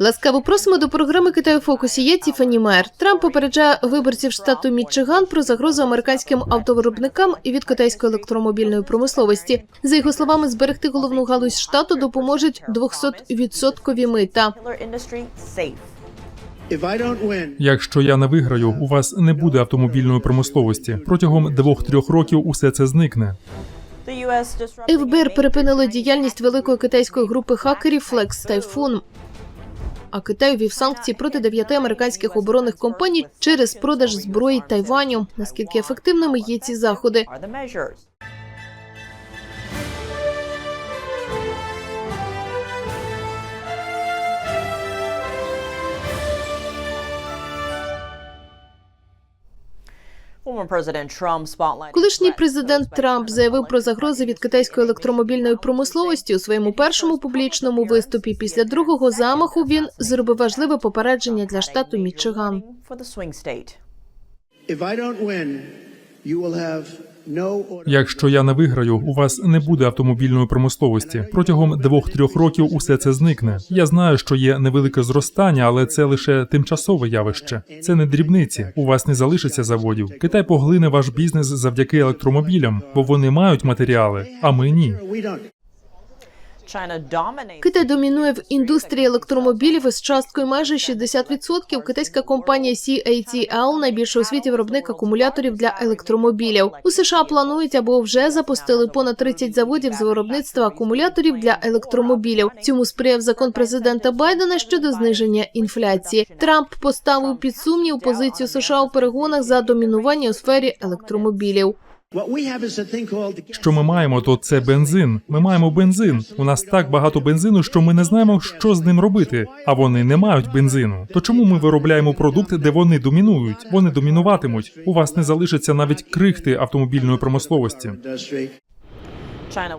Ласкаво просимо до програми Китаю фокусі. Я Тіфані Майер. Трамп попереджає виборців штату Мічиган про загрозу американським автовиробникам і від китайської електромобільної промисловості. За його словами, зберегти головну галузь штату допоможуть 200-відсоткові мита. If I don't win, Якщо я не виграю, у вас не буде автомобільної промисловості. Протягом двох-трьох років усе це зникне. ФБР перепинило діяльність великої китайської групи хакерів Flex Typhoon. А Китай ввів санкції проти дев'яти американських оборонних компаній через продаж зброї Тайваню. Наскільки ефективними є ці заходи? Колишній президент Трамп заявив про загрози від китайської електромобільної промисловості у своєму першому публічному виступі. Після другого замаху він зробив важливе попередження для штату Мічиган. Якщо я не виграю, у вас не буде автомобільної промисловості. Протягом двох-трьох років усе це зникне. Я знаю, що є невелике зростання, але це лише тимчасове явище. Це не дрібниці. У вас не залишиться заводів. Китай поглине ваш бізнес завдяки електромобілям, бо вони мають матеріали, а ми ні. Китай домінує в індустрії електромобілів із часткою майже 60%. Китайська компанія CATL – найбільший у світі виробник акумуляторів для електромобілів. У США планують або вже запустили понад 30 заводів з виробництва акумуляторів для електромобілів. Цьому сприяв закон президента Байдена щодо зниження інфляції. Трамп поставив під сумнів позицію США у перегонах за домінування у сфері електромобілів. Що ми маємо, то це бензин. Ми маємо бензин. У нас так багато бензину, що ми не знаємо, що з ним робити. А вони не мають бензину. То чому ми виробляємо продукт, де вони домінують? Вони домінуватимуть. У вас не залишиться навіть крихти автомобільної промисловості.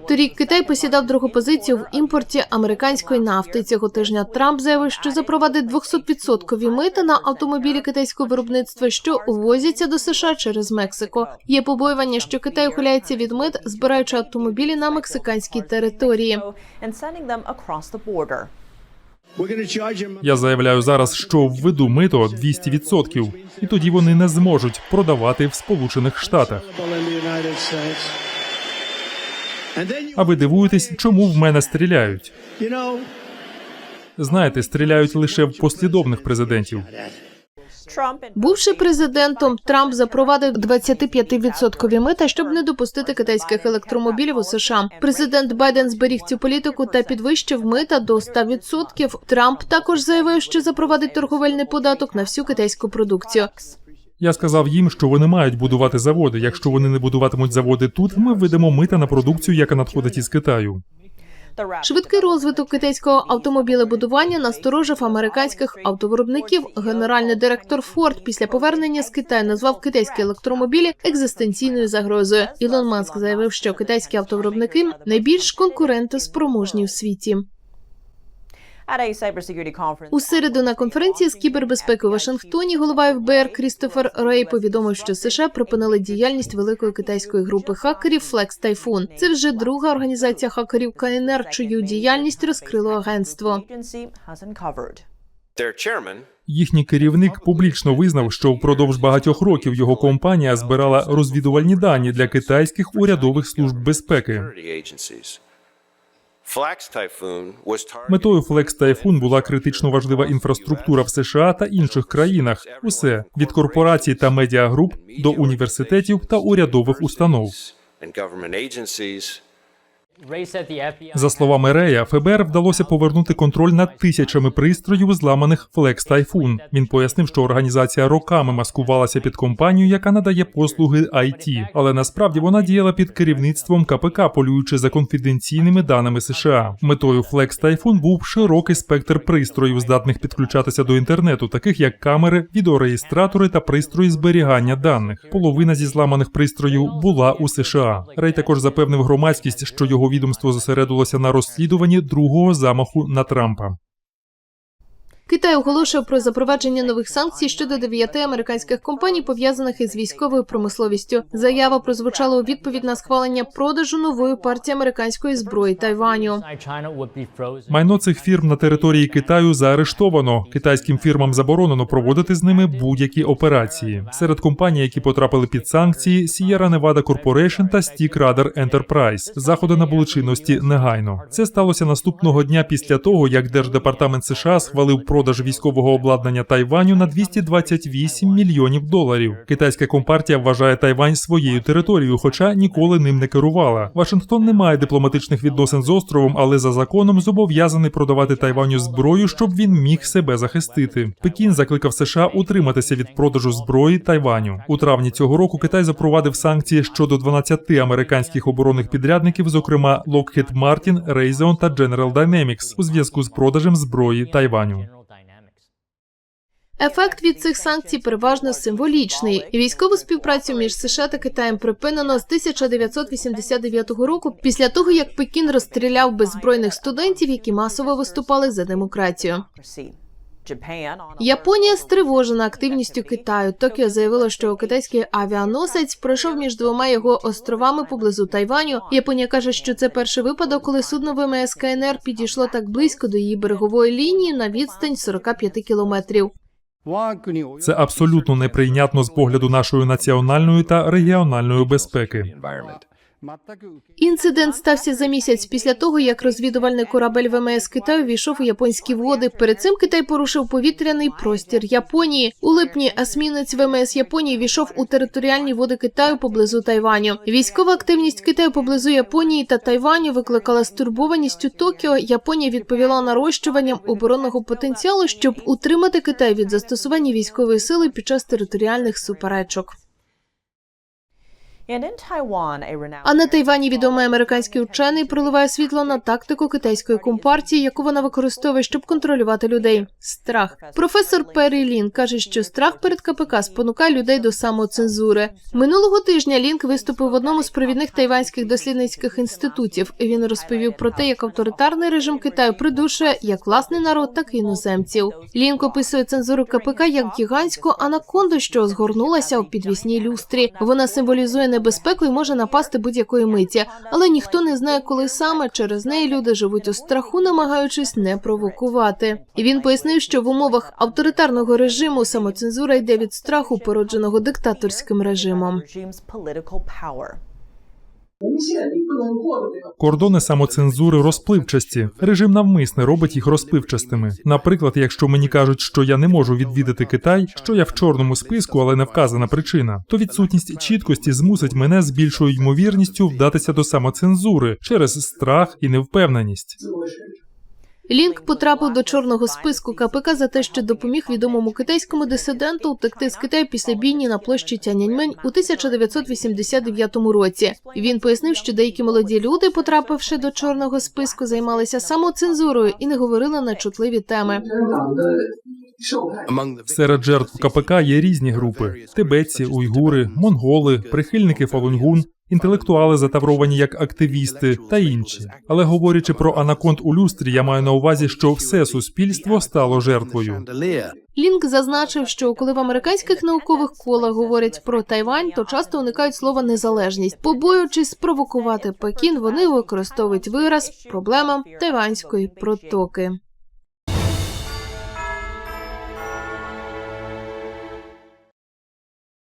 Торік Китай посідав другу позицію в імпорті американської нафти. Цього тижня Трамп заявив, що запровадить 200-відсоткові мита на автомобілі китайського виробництва, що увозяться до США через Мексико. Є побоювання, що Китай ухиляється від мит, збираючи автомобілі на мексиканській території. Я заявляю зараз, що введу мито 200%, і тоді вони не зможуть продавати в Сполучених Штатах. А ви дивуєтесь, чому в мене стріляють? Знаєте, стріляють лише в послідовних президентів. Бувши президентом, Трамп запровадив 25-відсоткові мита, щоб не допустити китайських електромобілів у США. Президент Байден зберіг цю політику та підвищив мита до 100%. Трамп також заявив, що запровадить торговельний податок на всю китайську продукцію. Я сказав їм, що вони мають будувати заводи. Якщо вони не будуватимуть заводи тут, ми введемо мита на продукцію, яка надходить із Китаю. Швидкий розвиток китайського автомобілебудування насторожив американських автовиробників. Генеральний директор Форд після повернення з Китаю назвав китайські електромобілі екзистенційною загрозою. Ілон Маск заявив, що китайські автовиробники найбільш конкурентоспроможні в світі. У середу на конференції з кібербезпеки у Вашингтоні голова ФБР Крістофер Рей повідомив, що США припинили діяльність великої китайської групи хакерів Flex Typhoon. Це вже друга організація хакерів КНР, чию діяльність розкрило агентство. Їхній керівник публічно визнав, що впродовж багатьох років його компанія збирала розвідувальні дані для китайських урядових служб безпеки. Метою Flex Typhoon була критично важлива інфраструктура в США та інших країнах. Усе від корпорацій та медіагруп до університетів та урядових установ. За словами Рея, ФБР вдалося повернути контроль над тисячами пристроїв, зламаних Flex Typhoon. Він пояснив, що організація роками маскувалася під компанію, яка надає послуги IT, але насправді вона діяла під керівництвом КПК, полюючи за конфіденційними даними США. Метою Flex Typhoon був широкий спектр пристроїв, здатних підключатися до інтернету, таких як камери, відеореєстратори та пристрої зберігання даних. Половина зі зламаних пристроїв була у США. Рей також запевнив громадськість, що його відомство зосередилося на розслідуванні другого замаху на Трампа. Китай оголошує про запровадження нових санкцій щодо дев'яти американських компаній, пов'язаних із військовою промисловістю. Заява прозвучала у відповідь на схвалення продажу нової партії американської зброї Тайваню. Майно цих фірм на території Китаю заарештовано. Китайським фірмам заборонено проводити з ними будь-які операції. Серед компаній, які потрапили під санкції, Sierra Nevada Corporation та Stick Radar Enterprise. Заходи набули чинності негайно. Це сталося наступного дня після того, як Держдепартамент США схвалив продаж військового обладнання Тайваню на 228 мільйонів доларів. Китайська компартія вважає Тайвань своєю територією, хоча ніколи ним не керувала. Вашингтон не має дипломатичних відносин з островом, але за законом зобов'язаний продавати Тайваню зброю, щоб він міг себе захистити. Пекін закликав США утриматися від продажу зброї Тайваню. У травні цього року Китай запровадив санкції щодо 12 американських оборонних підрядників, зокрема Lockheed Martin, Raytheon та General Dynamics, у зв'язку з продажем зброї Тайваню. Ефект від цих санкцій переважно символічний. Військову співпрацю між США та Китаєм припинено з 1989 року, після того як Пекін розстріляв беззбройних студентів, які масово виступали за демократію. Японія стривожена активністю Китаю. Токіо заявило, що китайський авіаносець пройшов між двома його островами поблизу Тайваню. Японія каже, що це перший випадок, коли судно ВМС КНР підійшло так близько до її берегової лінії на відстань 45 кілометрів. Це абсолютно неприйнятно з погляду нашої національної та регіональної безпеки. Інцидент стався за місяць після того, як розвідувальний корабель ВМС Китаю війшов у японські води. Перед цим Китай порушив повітряний простір Японії. У липні есмінець ВМС Японії війшов у територіальні води Китаю поблизу Тайваню. Військова активність Китаю поблизу Японії та Тайваню викликала стурбованість у Токіо. Японія відповіла нарощуванням оборонного потенціалу, щоб утримати Китай від застосування військової сили під час територіальних суперечок. А на Тайвані відомий американський учений проливає світло на тактику китайської компартії, яку вона використовує, щоб контролювати людей. Страх. Професор Перрі Лін каже, що страх перед КПК спонукає людей до самоцензури. Минулого тижня Лінк виступив в одному з провідних тайванських дослідницьких інститутів. Він розповів про те, як авторитарний режим Китаю придушує як власний народ, так і іноземців. Лінк описує цензуру КПК як гігантську анаконду, що згорнулася у підвісній люстрі. Вона символізує небезпеку і може напасти будь-якої миті, але ніхто не знає, коли саме через неї люди живуть у страху, намагаючись не провокувати. І він пояснив, що в умовах авторитарного режиму самоцензура йде від страху, породженого диктаторським режимом. Кордони самоцензури розпливчасті. Режим навмисне робить їх розпливчастими. Наприклад, якщо мені кажуть, що я не можу відвідати Китай, що я в чорному списку, але не вказана причина, то відсутність чіткості змусить мене з більшою ймовірністю вдатися до самоцензури через страх і невпевненість. Лінк потрапив до чорного списку КПК за те, що допоміг відомому китайському дисиденту втекти з Китаю після бійні на площі Тяньаньмень у 1989 році. Він пояснив, що деякі молоді люди, потрапивши до чорного списку, займалися самоцензурою і не говорили на чутливі теми. Серед жертв КПК є різні групи: тибетці, уйгури, монголи, прихильники Фалунгун, інтелектуали, затавровані як активісти та інші. Але говорячи про анаконд у люстрі, я маю на увазі, що все суспільство стало жертвою. Лінк зазначив, що коли в американських наукових колах говорять про Тайвань, то часто уникають слова незалежність. Побоюючись спровокувати Пекін, вони використовують вираз проблема тайванської протоки.